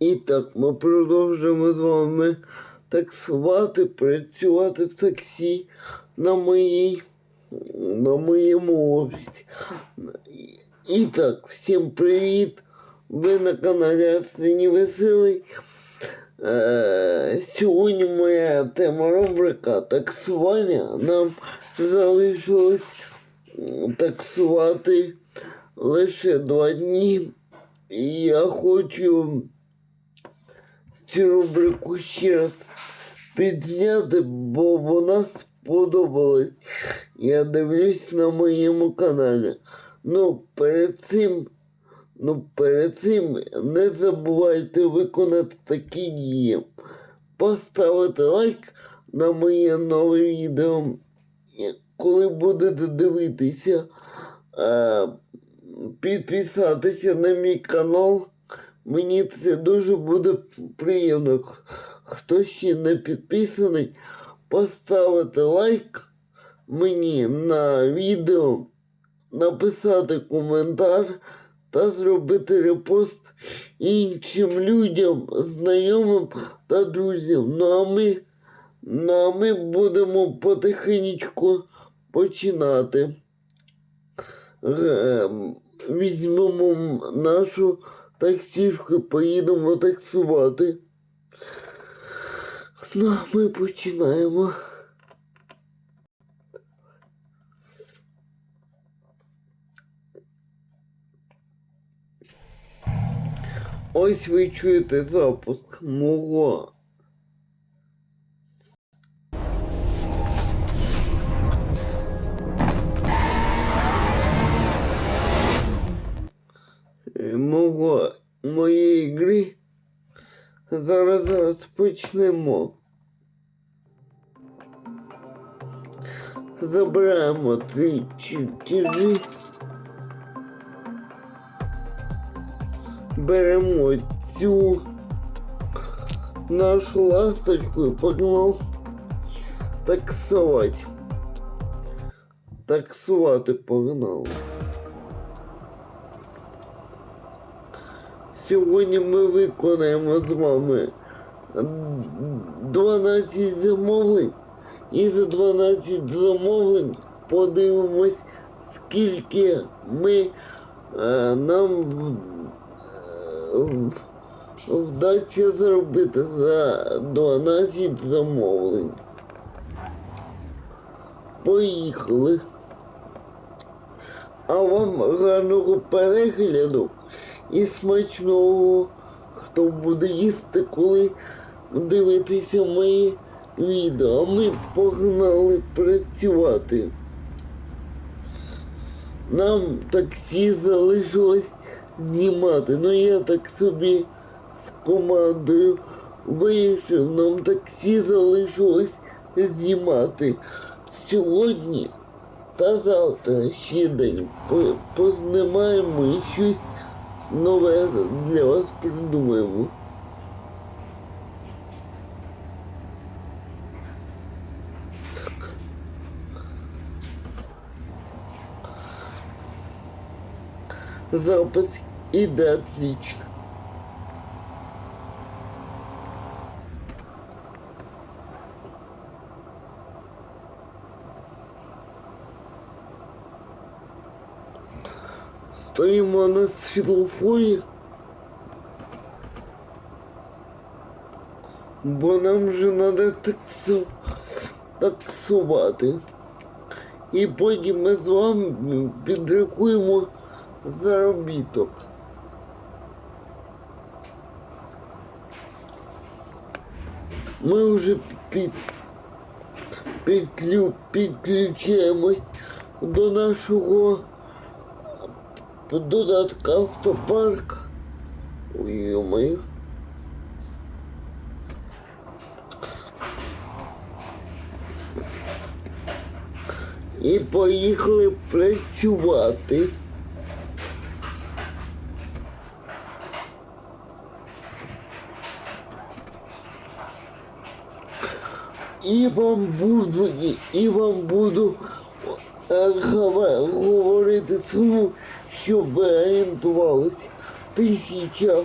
І так, ми продовжуємо з вами таксувати, працювати в таксі на моїй на моєму офісі. І- так, всім привіт! Ви на каналі Арсеній Веселий. Е, сьогодні моя тема рубрика таксування. Нам залишилось таксувати лише два дні. І я хочу цю рубрику ще раз підняти, бо вона сподобалась. Я дивлюсь на моєму каналі. Ну, перед цим, ну, перед цим не забувайте виконати такі дії. Поставити лайк на моє нове відео. Коли будете дивитися, е, підписатися на мій канал. Мені це дуже буде приємно. Хто ще не підписаний, поставити лайк мені на відео, написати коментар та зробити репост іншим людям, знайомим та друзям. Ну а ми, ну, а ми будемо потихеньку починати. Е, Візьмемо нашу таксішку поїдемо таксувати. Ну, а ми починаємо. Ось ви чуєте запуск мого. Зараз зараз почнемо. Забираємо три чертежі. Беремо цю нашу ласточку і погнав таксувати. Таксувати погнали. Сьогодні ми виконаємо з вами 12 замовлень. І за 12 замовлень подивимось, скільки ми е, нам е, вдасться зробити за 12 замовлень. Поїхали. А вам гарного перегляду і смачного, хто буде їсти, коли дивитися мої відео. А ми погнали працювати. Нам таксі залишилось знімати. Ну я так собі з командою вирішив, нам таксі залишилось знімати сьогодні та завтра ще день познімаємо щось нове для вас придумаємо. Так. Запис іде отлично. Стоїмо на світлофорі. Бо нам вже треба таксу... таксувати. І потім ми з вами підрахуємо заробіток. Ми вже під... Підклю... підключаємось до нашого додатка автопарк. Ё-моё. І поїхали працювати. І вам буду, і, вам буду е, говорити тому, щоб орієнтувалися. Тисяча